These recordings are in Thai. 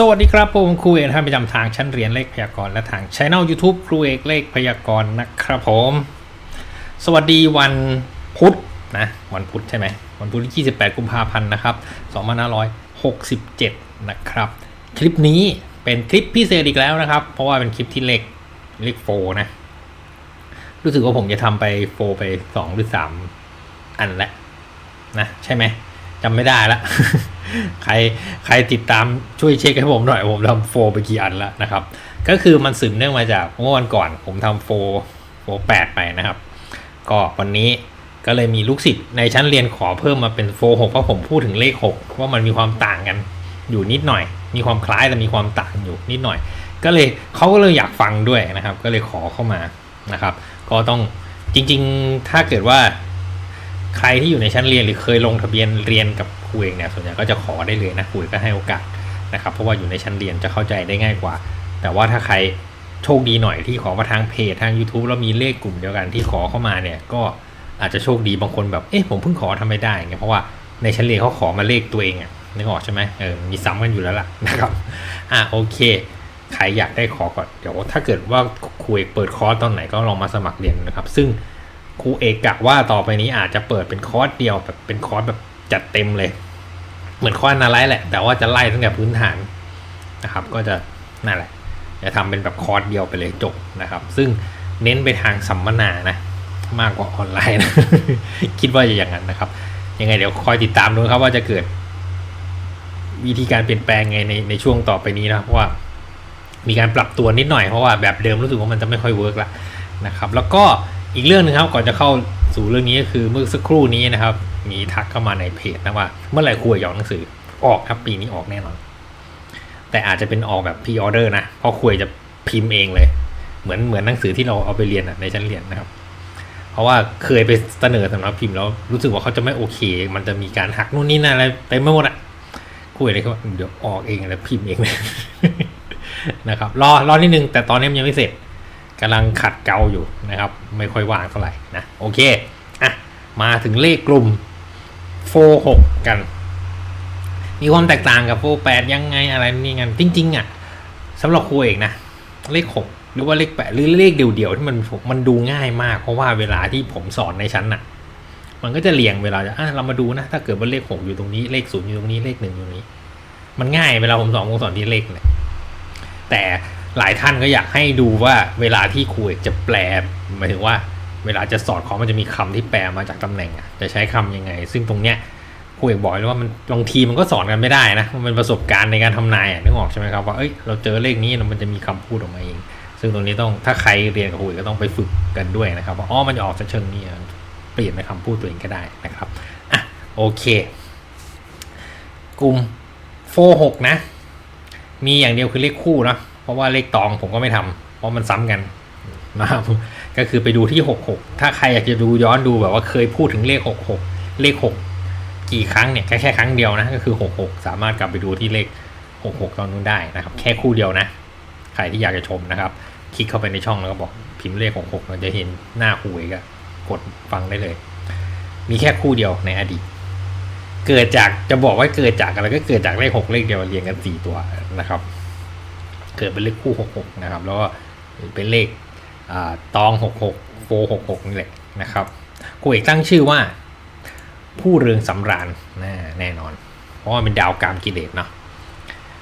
สวัสดีครับผมครูเอกท่านประจำทางชั้นเรียนเลขพยากรณ์และทางช่อง YouTube ครูเอกเลขพยากรณ์นะครับผม สวัสดีวันพุธนะวันพุธใช่ไหมวันพุธที่28กุมภาพันธ์นะครับ2567 นะครับ คลิปนี้เป็นคลิปพิเศษอีกแล้วนะครับ เพราะว่าเป็นคลิปที่เลขเลขโฟนะรู้สึกว่าผมจะทำไปโฟไป 2 หรือ 3 อันแล้วนะใช่ไหม จำไม่ได้ละใครใครติดตามช่วยเช็คให้ผมหน่อย ผมทำโฟไปกี่อันแล้วนะครับ ก็คือมันสืบเนื่องมาจากเมื่อวันก่อน ผมทำโฟโฟแปดไปนะครับ ก็วันนี้ก็เลยมีลูกศิษย์ในชั้นเรียนขอเพิ่มมาเป็นโฟหกเพราะผมพูดถึงเลขหกว่ามันมีความต่างกันอยู่นิดหน่อย มีความคล้ายแต่มีความต่างอยู่นิดหน่อย ก็เลยเขาก็เลยอยากฟังด้วยนะครับ ก็เลยขอเข้ามานะครับ ก็ต้องจริง ๆ ถ้าเกิดว่า ใครที่อยู่ในชั้นเรียนหรือเคยลงทะเบียนเรียนกับครูเองเนี่ยส่วนใหญ่ก็จะขอได้เลยนะครูก็ให้โอกาสนะครับ เพราะว่าอยู่ในชั้นเรียนจะเข้าใจได้ง่ายกว่า แต่ว่าถ้าใครโชคดีหน่อยที่ขอมาทางเพจทาง YouTube แล้วมีเลขกลุ่มเดียวกันที่ขอเข้ามาเนี่ยก็อาจจะโชคดีบางคนแบบเอ๊ะผมเพิ่งขอทำไม่ได้ไงเพราะว่าในชั้นเรียนเขาขอมาเลขตัวเองอะนึกออกใช่ไหมเออมีซ้ำกันอยู่แล้วล่ะนะครับอะโอเคใครอยากได้ขอก่อนเดี๋ยวถ้าเกิดว่าครูเอกเปิดคอร์สตอนไหนก็ลองมาสมัครเรียนนะครับ ซึ่ง ครูเอกกะว่าต่อไปนี้อาจจะเปิดเป็นคอร์สเดียวแบบเป็นคอร์สแบบจัดเต็มเลย เหมือนคอร์สนาไลแหละ แต่ว่าจะไล่ตั้งแต่พื้นฐานนะครับ ก็จะนั่นแหละจะทำเป็นแบบคอร์สเดียวไปเลยจบนะครับ ซึ่งเน้นไปทางสัมมนานะมากกว่าออนไลน์นะคิดว่าจะอย่างนั้นนะครับ ยังไงเดี๋ยวคอยติดตามดูครับว่าจะเกิด วิธีการเปลี่ยนแปลงไงในในช่วงต่อไปนี้นะเพราะว่ามีการปรับตัวนิดหน่อยเพราะว่าแบบเดิมรู้สึกว่ามันจะไม่ค่อยเวิร์กละนะครับ แล้วก็ อีกเรื่องหนึงครับก่อนจะเข้าสู่เรื่องนี้ก็คือเมื่อสักครู่นี้นะครับ มีทักเข้ามาในเพจนะว่า เมื่อไหร่ครูจะออกหนังสือออกครับปีนี้ออกแน่นอน แต่อาจจะเป็นออกแบบพ r ออเดอร์นะเพราะครูจะพิมพ์เองเลย เหมือนเหมือนหนังสือที่เราเอาไปเรียนอะในชั้นเรียนนะครับ เพราะว่าเคยไปเสนอสำนักพิมพ์แล้วรู้สึกว่าเขาจะไม่โอเค มันจะมีการหักนู่นนี่นั่นอะไรเต็มไปหมดอะครูเลยก็ว่าเดี๋ยวออกเองแล้วพิมพ์เองเลยนะครับรอรอนิดนึงแต่ตอนนี้ยังไม่เสร็จ กำลังขัดเกลาอยู่นะครับ ไม่ค่อยว่างเท่าไหร่นะโอเคอะมาถึงเลขกลุ่มโฟหกกัน มีความแตกต่างกับโฟแปดยังไงอะไรนี่กันจริง ๆอะสำหรับครูเองนะ เลขหกหรือว่าเลขแปดหรือเลขเดี่ยวๆที่มันมันดูง่ายมาก เพราะว่าเวลาที่ผมสอนในชั้นน่ะ มันก็จะเรียงเวลาจะอะเรามาดูนะ ถ้าเกิดว่าเลขหกอยู่ตรงนี้เลขศูนย์อยู่ตรงนี้เลขหนึ่งอยู่ตรงนี้ มันง่ายเวลาผมสอนผมสอนที่เลขเลยแต่ หลายท่านก็อยากให้ดูว่าเวลาที่ครูเอกจะแปลหมายถึงว่า เวลาจะสอดคล้องมันจะมีคำที่แปลมาจากตำแหน่งจะใช้คำยังไง ซึ่งตรงเนี้ยครูเอกบอกเลยว่ามันบางทีมันก็สอนกันไม่ได้นะมันเป็นประสบการณ์ในการทำนายอะนึกออกใช่ไหมครับว่าเอ้ยเราเจอเลขนี้มันจะมีคำพูดออกมาเอง ซึ่งตรงนี้ต้องถ้าใครเรียนกับครูเอกก็ต้องไปฝึกกันด้วยนะครับว่าอ๋อมันจะออกจากเชิงนี้เปลี่ยนในคำพูดตัวเองก็ได้นะครับอะโอเค กลุ่มโฟหกนะ มีอย่างเดียวคือเลขคู่เนะ เพราะว่าเลขตองผมก็ไม่ทำเพราะมันซ้ำกันนะครับก็คือไปดูที่หกหกถ้าใครอยากจะดูย้อนดูแบบว่าเคยพูดถึงเลขหกหกเลขหกกี่ครั้งเนี่ยแค่แค่ครั้งเดียวนะก็คือหกหกสามารถกลับไปดูที่เลขหกหกตอนนู้นได้นะครับ แค่คู่เดียวนะ ใครที่อยากจะชมนะครับ คลิกเข้าไปในช่องแล้วก็บอกพิมพ์เลขหกหกมันจะเห็นหน้าคุยก็กดฟังได้เลย มีแค่คู่เดียวในอดีต เกิดจากจะบอกว่าเกิดจากอะไรก็เกิดจากเลขหกเลขเดียวเรียงกันสี่ตัวนะครับ เกิดเป็นเลขคู่หกหกนะครับ แล้วก็เป็นเลขอตองหกหกโฟหกหกนี่แหละนะครับครูเอกตั้งชื่อว่า ผู้เรืองสำราญแน่แน่นอน เพราะว่าเป็นดาวกามกิเลสเนาะ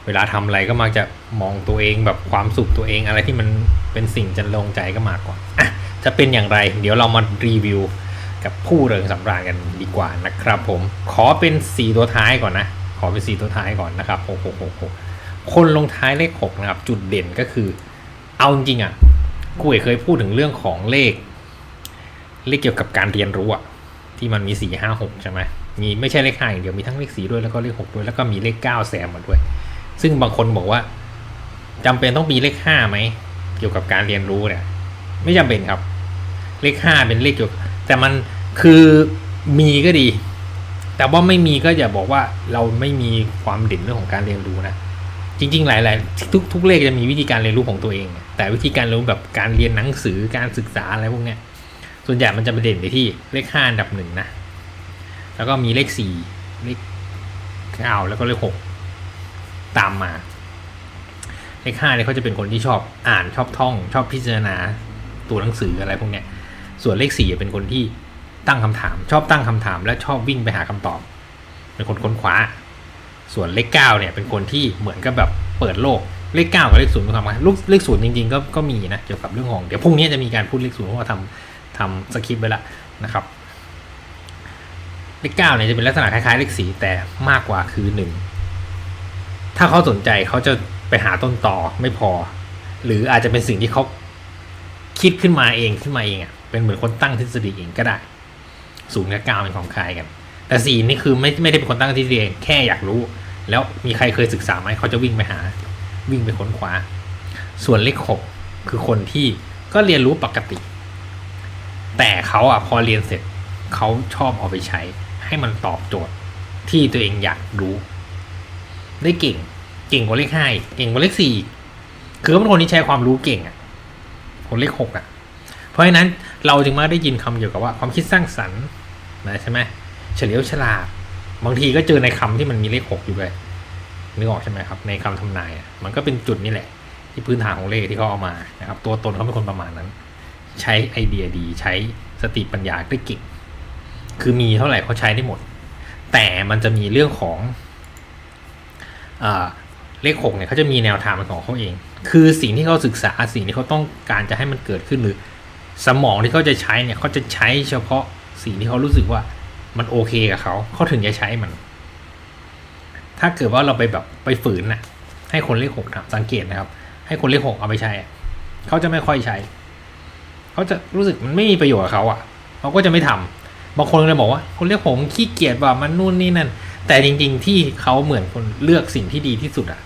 เวลาทำอะไรก็มักจะมองตัวเองแบบความสุขตัวเองอะไรที่มันเป็นสิ่งจันลงใจก็มาก่อนอะจะเป็นอย่างไร เดี๋ยวเรามารีวิวกับผู้เริงสำราญกันดีกว่านะครับผมขอเป็นสีตัวท้ายก่อนนะ ขอเป็นสีตัวท้ายก่อนนะครับหกหกหกหก คนลงท้ายเลขหกนะครับ จุดเด่นก็คือ เอาจริงๆอะครูเอกเคยพูดถึงเรื่องของเลข เลขเกี่ยวกับการเรียนรู้อะที่มันมีสี่ห้าหกใช่ไหมมีไม่ใช่เลขห้าอย่างเดียวมีทั้งเลขสี่ด้วยแล้วก็เลขหกด้วยแล้วก็มีเลขเก้าแซมมาด้วย ซึ่งบางคนบอกว่าจำเป็นต้องมีเลขห้าไหมเกี่ยวกับการเรียนรู้เนี่ย ไม่จำเป็นครับ เลขห้าเป็นเลขเกี่ยวกับแต่มันคือมีก็ดี แต่ว่าไม่มีก็อย่าบอกว่าเราไม่มีความเด่นเรื่องของการเรียนรู้นะ จริง ๆ หลาย ๆ ทุกทุกเลขจะมีวิธีการเรียนรู้ของตัวเอง แต่วิธีการเรียนรู้แบบการเรียนหนังสือการศึกษาอะไรพวกเนี้ยส่วนใหญ่มันจะไปเด่นไปที่เลขห้าอันดับหนึ่งนะแล้วก็มีเลขสี่เลขเก้าแล้วก็เลขหกตามมา เลขห้าเนี่ยเขาจะเป็นคนที่ชอบอ่านชอบท่อง ชอบพิจารณาตัวหนังสืออะไรพวกเนี้ยส่วนเลขสี่เป็นคนที่ตั้งคำถาม ชอบตั้งคำถาม และชอบวิ่งไปหาคำตอบ เป็นคนค้นคว้า ส่วนเลขเก้าเนี่ยเป็นคนที่เหมือนกับแบบเปิดโลกเลขเก้ากับเลขศูนย์มีความหมายลูกเลขศูนย์จริงๆก็ก็มีนะเกี่ยวกับเรื่องของเดี๋ยวพรุ่งนี้จะมีการพูดเลขศูนย์เพราะว่าทำทำสคริปต์ไปแล้วนะครับเลขเก้าเนี่ยจะเป็นลักษณะคล้ายๆเลขสี่แต่มากกว่าคือหนึ่งถ้าเขาสนใจเขาจะไปหาต้นต่อไม่พอ หรืออาจจะเป็นสิ่งที่เขาคิดขึ้นมาเองขึ้นมาเองอะ่ะเป็นเหมือนคนตั้งทฤษฎีเองก็ได้ศูนย์กับเก้าเป็นความคล้ายกัน แต่สี่นี่คือไม่ไม่ได้เป็นคนตั้งทฤษฎีเองแค่อยากรู้ แล้วมีใครเคยศึกษาไหมเขาจะวิ่งไปหา วิ่งไปค้นคว้า ส่วนเลขหกคือคนที่ก็เรียนรู้ปกติ แต่เขาอะพอเรียนเสร็จเขาชอบเอาไปใช้ ให้มันตอบโจทย์ที่ตัวเองอยากรู้ ได้เก่ง เก่งกว่าเลขห้าเก่งกว่าเลขสี่คือเขาเป็นคนที่ใช้ความรู้เก่งอะคนเลขหกอะ เพราะฉะนั้นเราจึงมาได้ยินคำเกี่ยวกับว่าความคิดสร้างสรรค์นะใช่ไหมเฉลียวฉลาด บางทีก็เจอในคำที่มันมีเลขหกอยู่ด้วยนึกออกใช่ไหมครับ ในคำทำนายมันก็เป็นจุดนี้แหละ ที่พื้นฐานของเลขที่เขาเอามานะครับ ตัวตนเขาเป็นคนประมาณนั้น ใช้ไอเดียดี ใช้สติปัญญาได้เก่งคือมีเท่าไหร่เขาใช้ได้หมด แต่มันจะมีเรื่องของอเลขหกเนี่ยเขาจะมีแนวทางของเขาเอง คือสิ่งที่เขาศึกษาสิ่งที่เขาต้องการจะให้มันเกิดขึ้นหรือ สมองที่เขาจะใช้เนี่ยเขาจะใช้เฉพาะสิ่งที่เขารู้สึกว่า มันโอเคกับเขาเขาถึงจะใช้มัน ถ้าเกิดว่าเราไปแบบไปฝืนน่ะ ให้คนเลขหกสังเกตนะครับ ให้คนเลขหกเอาไปใช้เขาจะไม่ค่อยใช้เขาจะรู้สึกมันไม่มีประโยชน์กับเขาอะเขาก็จะไม่ทำบางคนเลยบอกว่า คนเลขหกขี้เกียจว่ามันนู่นนี่นั่น แต่จริง ๆ ที่เขาเหมือนคนเลือกสิ่งที่ดีที่สุดอะ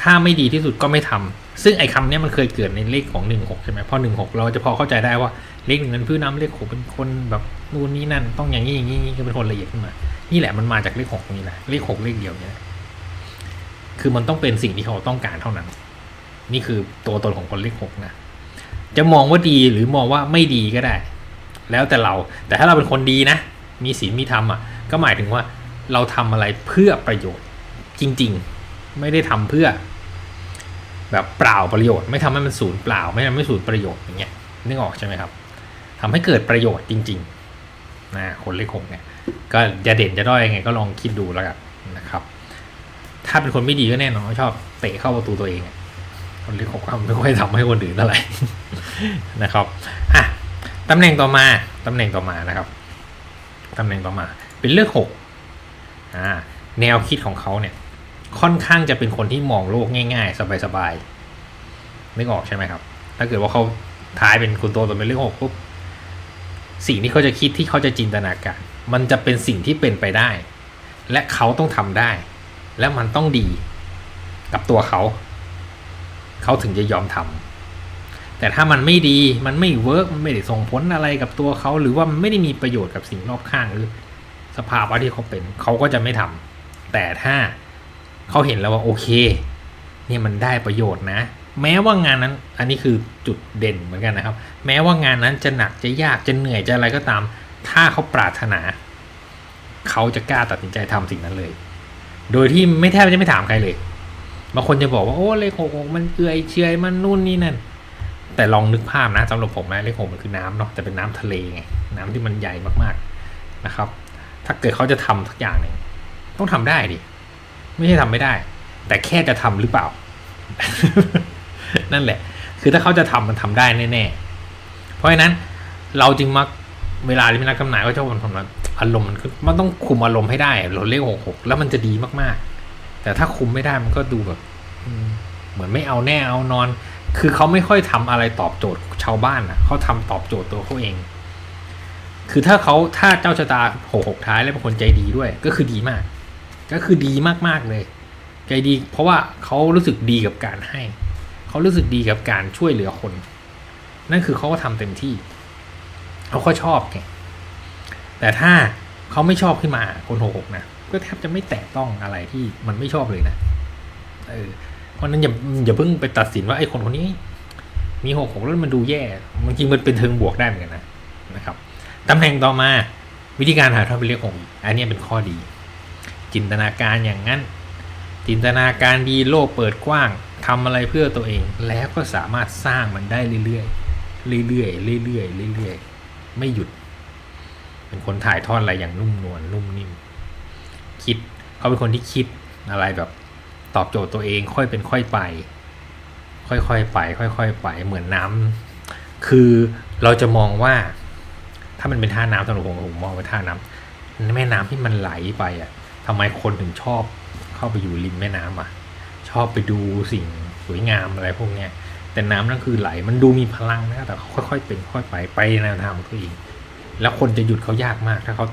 ถ้าไม่ดีที่สุดก็ไม่ทำ ซึ่งไอ้คำเนี้ยมันเคยเกิดในเลขของหนึ่งหกใช่ไหมพอหนึ่งหกเราจะพอเข้าใจได้ว่าเลขหนึ่งนั้นพื้นน้ำเลขหกเป็นคนแบบนู่นนี่นั่น ต้องอย่างนี้อย่างนี้ก็เป็นคนละเอียดขึ้นมา นี่แหละมันมาจากเลขหกนี่แหละเลขหกเลขเดียวเนี่ยคือมันต้องเป็นสิ่งที่เขาต้องการเท่านั้น นี่คือตัวตนของคนเลขหกนะจะมองว่าดีหรือมองว่าไม่ดีก็ได้ แล้วแต่เราแต่ถ้าเราเป็นคนดีนะ มีศีลมีธรรมอะก็หมายถึงว่าเราทำอะไรเพื่อประโยชน์จริง ๆ ไม่ได้ทำเพื่อ แบบเปล่าประโยชน์ ไม่ทำให้มันศูนย์เปล่า ไม่ทำให้ศูนย์ประโยชน์อย่างเงี้ยนึกออกใช่ไหมครับทำให้เกิดประโยชน์จริงๆนะคนเลขหกเนี่ย ก็จะเด่นจะด้อยยังไงก็ลองคิดดูแล้วกันนะครับ ถ้าเป็นคนไม่ดีก็แน่นอนชอบเตะเข้าประตูตัวเองคนเลขหกก็ไม่ค่อยทำให้คนอื่นเท่าไหร่นะครับอะตำแหน่งต่อมาตำแหน่งต่อมานะครับตำแหน่งต่อมา เป็นเลขหกอ่าแนวคิดของเขาเนี่ย ค่อนข้างจะเป็นคนที่มองโลกง่ายๆ สบายๆนึกออกใช่ไหมครับ ถ้าเกิดว่าเขาท้ายเป็นคุณโตตัวเป็นเลขหกปุ๊บสิ่งที่เขาจะคิดที่เขาจะจินตนาการ มันจะเป็นสิ่งที่เป็นไปได้ และเขาต้องทำได้ และมันต้องดีกับตัวเขา เขาถึงจะยอมทำแต่ถ้ามันไม่ดีมันไม่เวิร์กมันไม่ได้ส่งผลอะไรกับตัวเขา หรือว่ามันไม่ได้มีประโยชน์กับสิ่งรอบข้างหรือ สภาวะที่เขาเป็นเขาก็จะไม่ทำแต่ถ้า เขาเห็นแล้วว่าโอเค เนี่ยมันได้ประโยชน์นะ แม้ว่างานนั้น อันนี้คือจุดเด่นเหมือนกันนะครับ แม้ว่างานนั้นจะหนักจะยากจะเหนื่อยจะอะไรก็ตาม ถ้าเขาปรารถนา เขาจะกล้าตัดสินใจทำสิ่งนั้นเลย โดยที่ไม่แทบจะไม่ถามใครเลยบางคนจะบอกว่าโอ้เลขหกมันเอื่อยเฉอยมันนู่นนี่นั่นแต่ลองนึกภาพนะสำหรับผมนะเลขหกมันคือน้ำเนาะแต่เป็นน้ำทะเลไงน้ำที่มันใหญ่มากๆนะครับ ถ้าเกิดเขาจะทำสักอย่างหนึ่งต้องทำได้ดิ ไม่ใช่ทำไม่ได้ แต่แค่จะทำหรือเปล่า นั่นแหละ คือถ้าเขาจะทำมันทำได้แน่ๆ เพราะฉะนั้นเราจึงมักเวลาที่นักกำหนายก็ชอบมันทำนั้นอารมณ์มันคือมันต้องคุมอารมณ์ให้ได้เราเลขหกหกแล้วมันจะดีมากๆ แต่ถ้าคุมไม่ได้มันก็ดูแบบเหมือนไม่เอาแน่เอานอน คือเขาไม่ค่อยทำอะไรตอบโจทย์ชาวบ้านอะเขาทำตอบโจทย์ตัวเขาเอง คือถ้าเขาถ้าเจ้าชะตาหกหกท้ายแล้วเป็นคนใจดีด้วย ก็คือดีมาก ก็คือดีมากๆเลยใจดี เพราะว่าเขารู้สึกดีกับการให้ เขารู้สึกดีกับการช่วยเหลือคน นั่นคือเขาก็ทำเต็มที่เขาก็ชอบไงแต่ถ้าเขาไม่ชอบขึ้นมาคนหกหกนะก็แทบจะไม่แตะต้องอะไรที่มันไม่ชอบเลยนะเออเพราะนั้นอย่าอย่าเพิ่งไปตัดสินว่าไอ้คนคนนี้ มีหกหกแล้วมันดูแย่บางทีมันเป็นเทิงบวกได้เหมือนกันนะนะครับตำแหน่งต่อมาวิธีการหาเท่าเป็นเลขหกอันนี้เป็นข้อดี จินตนาการอย่างนั้น จินตนาการดีโลกเปิดกว้างทำอะไรเพื่อตัวเอง แล้วก็สามารถสร้างมันได้เรื่อยๆเรื่อยๆเรื่อยๆเรื่อยๆไม่หยุด เป็นคนถ่ายทอดอะไรอย่างนุ่มนวลนุ่มนิ่มคิดเขาเป็นคนที่คิดอะไรแบบตอบโจทย์ตัวเองค่อยเป็นค่อยไป ค่อยๆไป ค่อยๆไปเหมือนน้ำคือเราจะมองว่า ถ้ามันเป็นท่าน้ำสำหรับผมผมมองเป็นท่าน้ำแม่น้ำที่มันไหลไปอะ ทำไมคนถึงชอบเข้าไปอยู่ริมแม่น้ำอะ ชอบไปดูสิ่งสวยงามอะไรพวกเนี้ยแต่น้ำนั่นคือไหลมันดูมีพลังนะแต่ค่อยๆเป็นค่อยไปไปในแนวทางของตัวเองแล้วคนจะหยุดเขายากมากถ้าเขา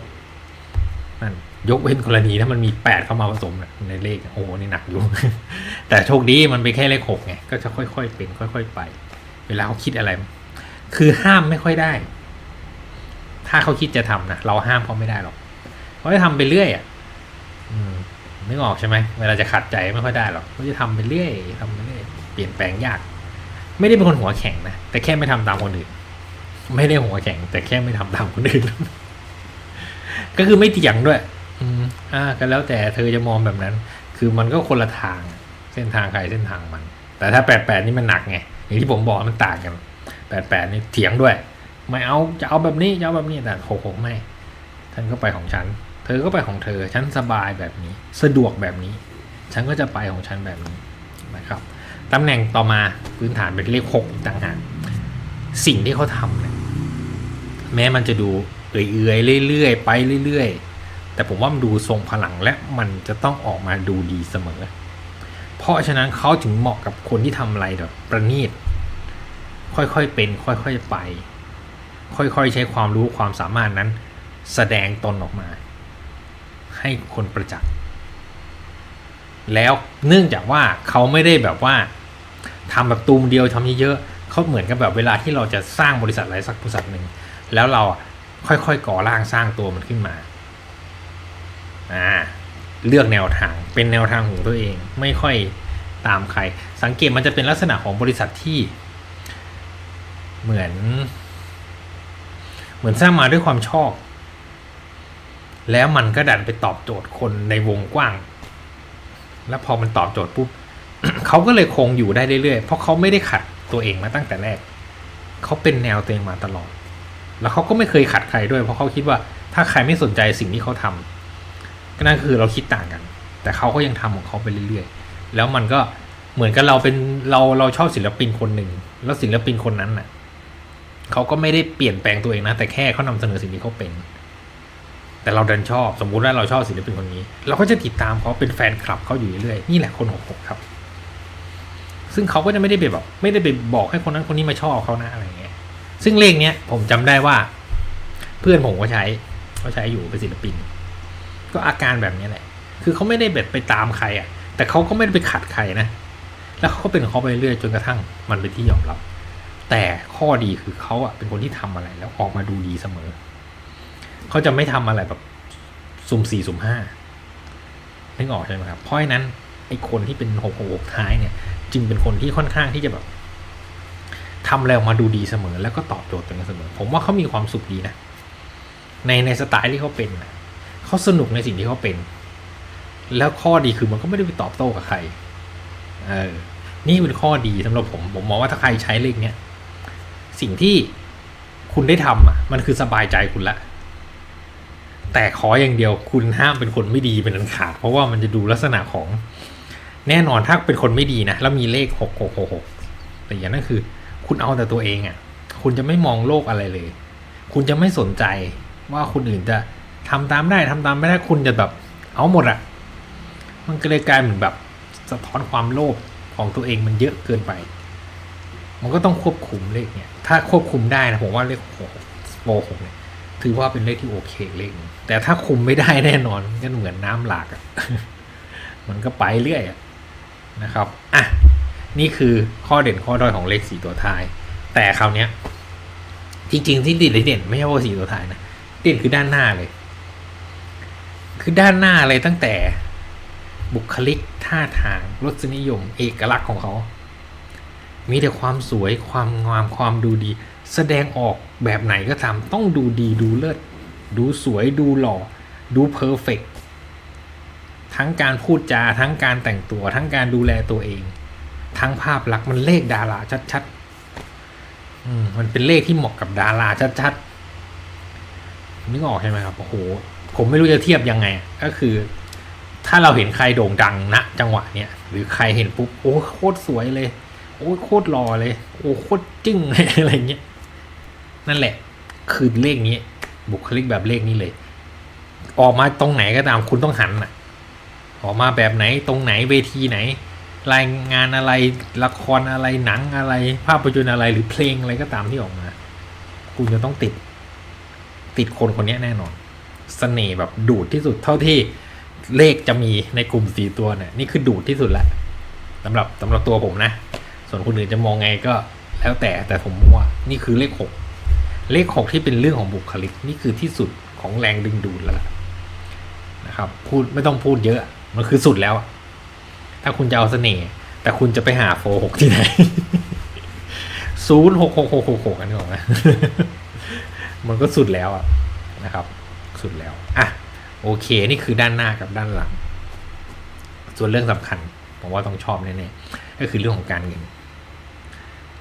นั่นยกเว้นกรณีถ้ามันมีแปดเข้ามาผสมนะในเลขโอ้โหนี่หนักอยู่แต่โชคดีมันเป็นแค่เลขหกไงก็จะค่อยๆเป็น ค่อย ๆ ไป เวลาเขาคิดอะไร คือห้ามไม่ค่อยได้ ถ้าเขาคิดจะทำนะเราห้ามเขาไม่ได้หรอกเขาจะทำไปเรื่อยอะ นึกออกใช่ไหมเวลาจะขัดใจไม่ค่อยได้หรอกเขาจะทำไปเรื่อยทำไปเรื่อยเปลี่ยนแปลงยาก ไม่ได้เป็นคนหัวแข็งนะแต่แค่ไม่ทำตามคนอื่น ไม่ได้หัวแข็ง แต่แค่ไม่ทำตามคนอื่นก็คือไม่เถียงด้วย อืมอ่า ก็แล้วแต่เธอจะมองแบบนั้น คือมันก็คนละทาง เส้นทางใครเส้นทางมัน แต่ถ้าแปดแปดนี่มันหนักไงอย่างที่ผมบอกมันต่างกันแปดแปดนี่เถียงด้วย ไม่เอาจะเอาแบบนี้จะเอาแบบนี้แต่หกหกไม่ฉันก็ไปของฉัน เธอก็ไปของเธอ ฉันสบายแบบนี้ สะดวกแบบนี้ ฉันก็จะไปของฉันแบบนี้นะครับตำแหน่งต่อมาพื้นฐานเป็นเลขหกต่างหากสิ่งที่เขาทำเนี่ยแม้มันจะดูเอื่อยๆเรื่อยๆไปเรื่อยๆ แต่ผมว่ามันดูทรงพลังและมันจะต้องออกมาดูดีเสมอ เพราะฉะนั้นเขาถึงเหมาะกับคนที่ทำอะไรแบบประณีตค่อยๆเป็น ค่อยๆไป ค่อยๆใช้ความรู้ความสามารถนั้น แสดงตนออกมา ให้คนประจักษ์แล้วเนื่องจากว่าเขาไม่ได้แบบว่าทำแบบตูมเดียวทำเยอะๆเขาเหมือนกับแบบเวลาที่เราจะสร้างบริษัทอะไรสักบริษัทหนึ่งแล้วเราค่อยๆก่อร่างสร้างตัวมันขึ้นมาอ่าเลือกแนวทางเป็นแนวทางของตัวเอง ไม่ค่อยตามใคร สังเกตมันจะเป็นลักษณะของบริษัทที่ เหมือน เหมือนสร้างมาด้วยความชอบ แล้วมันก็ดันไปตอบโจทย์คนในวงกว้าง แล้วพอมันตอบโจทย์ปุ๊บเขาก็เลยคงอยู่ได้เรื่อยๆ เพราะเขาไม่ได้ขัดตัวเองมาตั้งแต่แรก เขาเป็นแนวตัวเองมาตลอด แล้วเขาก็ไม่เคยขัดใครด้วย เพราะเขาคิดว่าถ้าใครไม่สนใจสิ่งที่เขาทำก็นั่นคือเราคิดต่างกัน แต่เขาก็ยังทำของเขาไปเรื่อยๆ แล้วมันก็เหมือนกับเราเป็นเราเราชอบศิลปินคนหนึ่ง แล้วศิลปินคนนั้นน่ะเขาก็ไม่ได้เปลี่ยนแปลงตัวเองนะ แต่แค่เขานำเสนอสิ่งที่เขาเป็น แต่เราดันชอบสมมุติว่าเราชอบศิลปินคนนี้ เราก็จะติดตามเขาเป็นแฟนคลับเขาอยู่เรื่อยๆนี่แหละคนหกหกครับ ซึ่งเขาก็จะไม่ได้ไปแบบไม่ได้ไปบอกให้คนนั้นคนนี้มาชอบเขานะอะไรเงี้ย ซึ่งเลขเนี้ยผมจำได้ว่า เพื่อนผมก็ใช้เขาใช้อยู่เป็นศิลปิน ก็อาการแบบนี้แหละ คือเขาไม่ได้แบบไปตามใครอะ แต่เขาก็ไม่ได้ไปขัดใครนะแล้วเขาก็เป็นของเขาไปเรื่อยจนกระทั่งมันเป็นที่ยอมรับ แต่ข้อดีคือเขาอะเป็นคนที่ทำอะไรแล้วออกมาดูดีเสมอ เขาจะไม่ทำอะไรแบบสุ่มสี่สุ่มห้านึกออกใช่ไหมครับ เพราะนั้นไอ้คนที่เป็นหกหกท้ายเนี่ย จึงเป็นคนที่ค่อนข้างที่จะแบบทำอะไรออกมาดูดีเสมอ แล้วก็ตอบโจทย์ตัวเองเสมอ ผมว่าเขามีความสุขดีนะ ในในสไตล์ที่เขาเป็นนะเขาสนุกในสิ่งที่เขาเป็น แล้วข้อดีคือมันก็ไม่ได้ไปตอบโต้กับใคร เออ นี่เป็นข้อดีสำหรับผม ผมมองว่าถ้าใครใช้เลขเนี้ยสิ่งที่คุณได้ทำอะ มันคือสบายใจคุณละ แต่ขออย่างเดียวคุณห้ามเป็นคนไม่ดีเป็นอันขาด เพราะว่ามันจะดูลักษณะของแน่นอนถ้าเป็นคนไม่ดีนะแล้วมีเลขหกหกหกหกแต่อย่างนั้นคือ คุณเอาแต่ตัวเองอะ คุณจะไม่มองโลกอะไรเลย คุณจะไม่สนใจว่าคนอื่นจะทำตามได้ทำตามไม่ได้คุณจะแบบเอาหมดอะ มันก็เลยกลายเหมือนแบบสะท้อนความโลภของตัวเองมันเยอะเกินไป มันก็ต้องควบคุมเลขเนี่ย ถ้าควบคุมได้นะผมว่าเลขหกโปหกเนี่ย ถือว่าเป็นเลขที่โอเคเลขหนึ่งแต่ถ้าคุมไม่ได้แน่นอนก็เหมือนน้ำหลากอะมันก็ไปเรื่อยอะนะครับอะนี่คือข้อเด่นข้อด้อยของเลขสี่ตัวท้าย แต่คราวเนี้ย จริง ๆ ที่ติดเลยเด่นไม่ใช่ว่าสี่ตัวท้ายนะเด่นคือด้านหน้าเลย คือด้านหน้าเลยตั้งแต่บุคลิกท่าทางรสนิยม เอกลักษณ์ของเขา มีแต่ความสวยความงามความดูดี แสดงออกแบบไหนก็ตามต้องดูดีดูเลิศดูสวยดูหล่อ ดูเพอร์เฟกทั้งการพูดจา ทั้งการแต่งตัว ทั้งการดูแลตัวเอง ทั้งภาพลักษณ์มันเลขดาราชัดๆอืมมันเป็นเลขที่เหมาะกับดาราชัดๆนึกออกใช่ไหมครับโอ้โหผมไม่รู้จะเทียบยังไง ก็คือ ถ้าเราเห็นใครโด่งดังณจังหวะเนี้ยหรือใครเห็นปุ๊บโอ้โคตรสวยเลย โอ้โคตรหล่อเลย โอ้โคตรจึ้งเลยอะไรเงี้ย นั่นแหละ คือเลขนี้ บุคลิกแบบเลขนี้เลย ออกมาตรงไหนก็ตามคุณต้องหันอะ ออกมาแบบไหนตรงไหนเวทีไหน รายงานอะไรละครอะไรหนังอะไร ภาพยนตร์อะไรหรือเพลงอะไรก็ตามที่ออกมา คุณจะต้องติด ติดคนคนนี้แน่นอนเสน่ห์แบบดูดที่สุดเท่าที่เลขจะมีในกลุ่มสี่ตัวเนี่ยนี่คือดูดที่สุดแหละสำหรับสำหรับตัวผมนะ ส่วนคนอื่นจะมองไงก็แล้วแต่แต่ผมว่า นี่คือเลขหก เลขหกที่เป็นเรื่องของบุคลิกนี่คือที่สุดของแรงดึงดูดแล้วนะครับพูดไม่ต้องพูดเยอะ มันคือสุดแล้ว ถ้าคุณจะเอาเสน่ห์แต่คุณจะไปหาโฟหกที่ไหนศูนย์หกหกหกหกหกอันนี้หรอกไหมมันก็สุดแล้วอะนะครับ สุดแล้วอะโอเค นี่คือด้านหน้ากับด้านหลัง ส่วนเรื่องสำคัญผมว่าต้องชอบแน่ๆก็คือเรื่องของการเงิน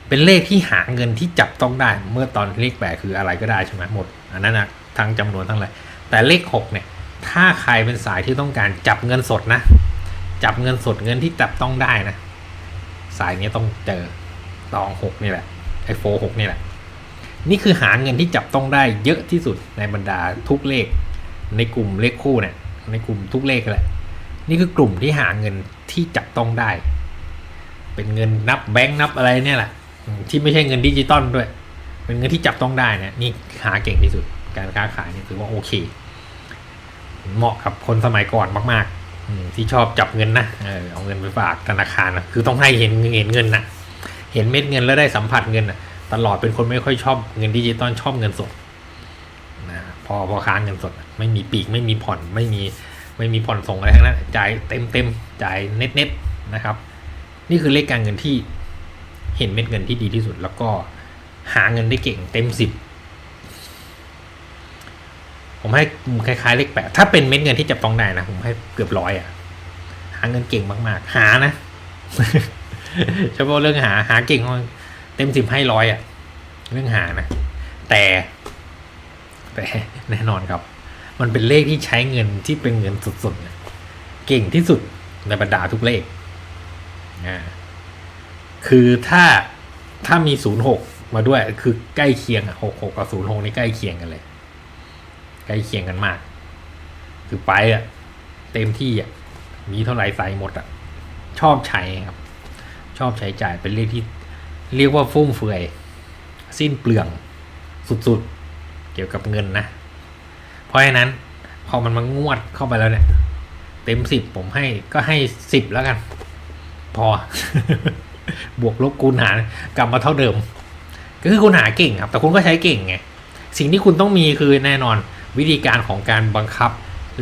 เป็นเลขที่หาเงินที่จับต้องได้ เมื่อตอนเลขแปดคืออะไรก็ได้ใช่ไหมหมด อันนั้นนะทั้งจำนวนทั้งอะไรแต่เลขหกเนี่ยถ้าใครเป็นสายที่ต้องการจับเงินสดนะ จับเงินสดเงินที่จับต้องได้นะ สายนี้ต้องเจอตองหกนี่แหละไอโฟหกนี่แหละ นี่คือหาเงินที่จับต้องได้เยอะที่สุดในบรรดาทุกเลข ในกลุ่มเลขคู่เนี่ยในกลุ่มทุกเลขแหละนี่คือกลุ่มที่หาเงินที่จับต้องได้ เป็นเงินนับแบงค์นับอะไรเนี่ยแหละ ที่ไม่ใช่เงินดิจิตอลด้วย เป็นเงินที่จับต้องได้เนี่ยนี่หาเก่งที่สุด การค้าขายนี่ถือว่าโอเค เหมาะกับคนสมัยก่อนมากๆที่ชอบจับเงินนะเออเอาเงินไปฝากธนาคารนะคือต้องให้เห็นเห็นเงินนะเห็นเม็ดเงินแล้วได้สัมผัสเงินนะตลอดเป็นคนไม่ค่อยชอบเงินดิจิตอลชอบเงินสดนะพอพอค้างเงินสด ไม่มีปีกไม่มีผ่อนไม่มีไม่มีผ่อนส่งอะไรทั้งนั้นจ่ายเต็มเต็มจ่ายเน็ตเน็ตนะครับ นี่คือเลขการเงินที่ เห็นเม็ดเงินที่ดีที่สุด แล้วก็หาเงินได้เก่งเต็มสิบผมให้คล้ายๆเลขแปดถ้าเป็นเม็ดเงินที่จับต้องได้นะผมให้เกือบร้อยอะ หาเงินเก่งมาก ๆ หานะเฉพาะเรื่องหาหาเก่งเต็มสิบให้ร้อยอะ เรื่องหานะ แต่ แต่แน่นอนครับ มันเป็นเลขที่ใช้เงินที่เป็นเงินสดๆเนี่ยเก่งที่สุดในบรรดาทุกเลขอ่า คือถ้าถ้ามีศูนย์หกมาด้วย คือใกล้เคียงอะหกหกกับศูนย์หกนี่ใกล้เคียงกันเลย ใกล้เคียงกันมาก คือไปอะเต็มที่อะมีเท่าไหร่ใส่หมดอะชอบใช้ครับ ชอบใช้จ่ายเป็นเลขที่ เรียกว่าฟุ่มเฟือย สิ้นเปลืองสุดๆ เกี่ยวกับเงินนะ เพราะฉะนั้น พอมันมางวดเข้าไปแล้วเนี่ย เต็มสิบผมให้ก็ให้สิบแล้วกัน พอ บวกลบคูณหารกลับมาเท่าเดิม ก็คือคุณหาเก่งครับ แต่คุณก็ใช้เก่งไง สิ่งที่คุณต้องมีคือแน่นอนวิธีการของการบังคับ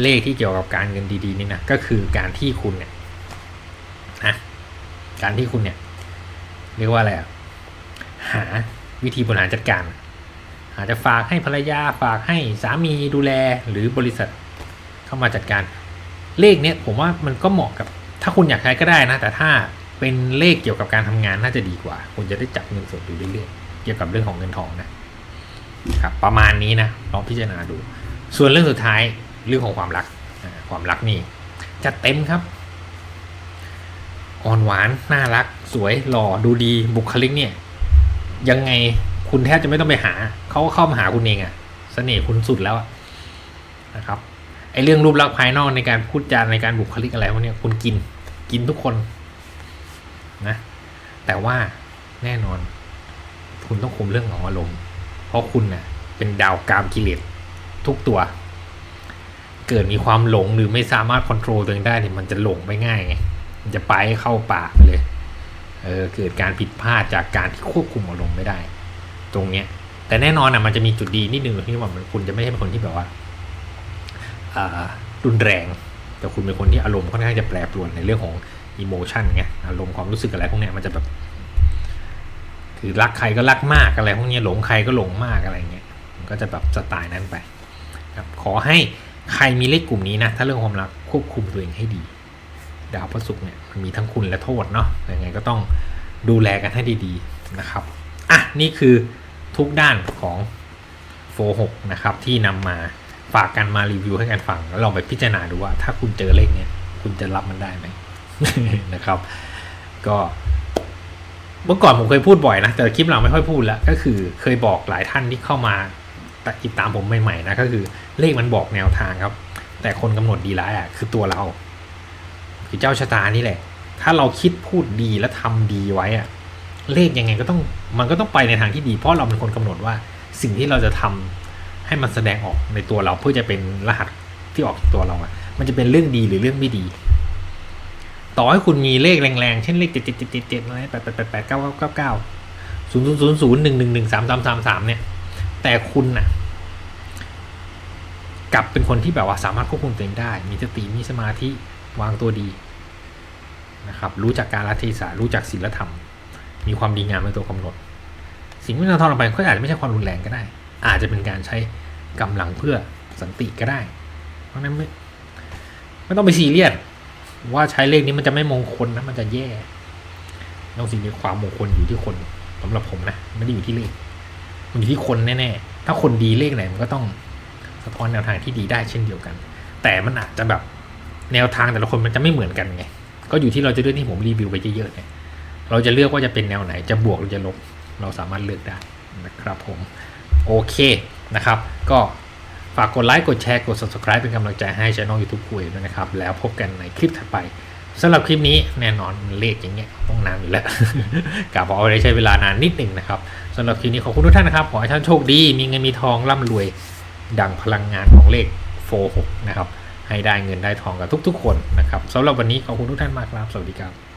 เลขที่เกี่ยวกับการเงินดีๆนี่นะก็คือการที่คุณเนี่ยนะการที่คุณเนี่ยเรียกว่าอะไรอะหาวิธีบริหารจัดการ อาจจะฝากให้ภรรยาฝากให้สามีดูแลหรือบริษัทเข้ามาจัดการ เลขเนี้ยผมว่ามันก็เหมาะกับ ถ้าคุณอยากใช้ก็ได้นะ แต่ถ้า เป็นเลขเกี่ยวกับการทำงานน่าจะดีกว่า คุณจะได้จับเงินสดอยู่เรื่อยๆเกี่ยวกับเรื่องของเงินทองนะครับประมาณนี้นะลองพิจารณาดู ส่วนเรื่องสุดท้ายเรื่องของความรักความรักนี่จัดเต็มครับอ่อนหวานน่ารัก สวยหล่อดูดีบุคลิกเนี่ย ยังไงคุณแทบจะไม่ต้องไปหาเขาก็เข้ามาหาคุณเองอะเสน่ห์คุณสุดแล้วนะครับไอเรื่องรูปลักษณ์ภายนอกในการพูดจาในการบุคลิกอะไรพวกนี้คุณกินกินทุกคน นะ แต่ว่าแน่นอน คุณต้องคุมเรื่องของอารมณ์ เพราะคุณเน่ะเป็นดาวกามกิเลสทุกตัว เกิดมีความหลงหรือไม่สามารถควบคุมตัวเองได้เนี่ยมันจะหลงไปง่ายไงมันจะไปเข้าป่าไปเลยเออเกิดการผิดพลาดจากการที่ควบคุมอารมณ์ไม่ได้ ตรงเนี้ย แต่แน่นอนอะมันจะมีจุดดีนิดนึงที่ว่ามันคุณจะไม่ใช่เป็นคนที่แบบว่าอ่ารุนแรง แต่คุณเป็นคนที่อารมณ์ค่อนข้างจะแปรปรวนในเรื่องของ อิโมชันไงอารมณ์ความรู้สึกอะไรพวกเนี้ยมันจะแบบ คือรักใครก็รักมากอะไรพวกเนี้ยหลงใครก็หลงมากอะไรเงี้ยมันก็จะแบบสไตล์นั้นไปครับขอให้ใครมีเลขกลุ่มนี้นะ ถ้าเรื่องความรักควบคุมตัวเองให้ดี ดาวพระศุกร์เนี่ยมันมีทั้งคุณและโทษเนาะยังไงก็ต้องดูแลกันให้ดีๆนะครับอะนี่คือทุกด้านของโฟหกนะครับที่นำมาฝากกันมารีวิวให้กันฟังแล้วลองไปพิจารณาดูว่า ถ้าคุณเจอเลขเนี่ยคุณจะรับมันได้ไหม นะครับ ก็เมื่อก่อนผมเคยพูดบ่อยนะ แต่คลิปหลังไม่ค่อยพูดแล้ว ก็คือเคยบอกหลายท่านที่เข้ามาติดตามผมใหม่ๆนะก็คือเลขมันบอกแนวทางครับ แต่คนกำหนดดีร้ายอะคือตัวเรา คือเจ้าชะตานี่แหละ ถ้าเราคิดพูดดีและทำดีไว้อะเลขยังไงก็ต้องมันก็ต้องไปในทางที่ดีเพราะเราเป็นคนกำหนดว่าสิ่งที่เราจะทำให้มันแสดงออกในตัวเราเพื่อจะเป็นรหัสที่ออกจากตัวเราอะมันจะเป็นเรื่องดีหรือเรื่องไม่ดี ต่อให้คุณมีเลขแรงๆ เช่นเลขเจ็ดเจ็ดเจ็ดเจ็ดเจ็ดอะไรแปดแปดแปดแปดเก้าเก้าเก้าเก้าศูนย์ศูนย์ศูนย์ศูนย์หนึ่งหนึ่งหนึ่งสามสามสามสามเนี่ย แต่คุณน่ะ กลับเป็นคนที่แบบว่าสามารถควบคุมตัวเองได้ มีสติมีสมาธิวางตัวดีนะครับ รู้จักการละเทศะรู้จักศีลธรรม มีความดีงามในตัวกำหนด สิ่งที่เราทำลงไปก็อาจจะไม่ใช่ความรุนแรงก็ได้ อาจจะเป็นการใช้กำลังเพื่อสันติก็ได้ เพราะฉะนั้นไม่ไม่ต้องไปซีเรียส ว่าใช้เลขนี้มันจะไม่มงคลนะ มันจะแย่ต้องสิ่งที่ความมงคลอยู่ที่คนสำหรับผมนะไม่ได้อยู่ที่เลข มันอยู่ที่คนแน่ๆถ้าคนดีเลขไหนมันก็ต้องสะท้อนแนวทางที่ดีได้เช่นเดียวกัน แต่มันอาจจะแบบแนวทางแต่ละคนมันจะไม่เหมือนกันไงก็อยู่ที่เราจะเลือกที่ผมรีวิวไปเยอะๆเนี่ยเราจะเลือกว่าจะเป็นแนวไหนจะบวกหรือจะลบเราสามารถเลือกได้นะครับผมโอเคนะครับ ก็ ฝากกดไลค์กดแชร์กด subscribe เป็นกำลังใจให้ช่อง YouTube คุยด้วยนะครับ แล้วพบกันในคลิปถัดไปสำหรับคลิปนี้แน่นอนเลขอย่างเงี้ยต้องนานอยู่แล้วกะบอกว่าได้ใช้เวลานานนิดหนึ่งนะครับสำหรับคลิปนี้ขอบคุณทุกท่านนะครับ ขอให้ท่านโชคดี มีเงินมีทองร่ำรวย ดังพลังงานของเลขโฟหกนะครับ ให้ได้เงินได้ทองกับทุกๆ คนนะครับสำหรับวันนี้ขอบคุณทุกท่านมากครับ สวัสดีครับ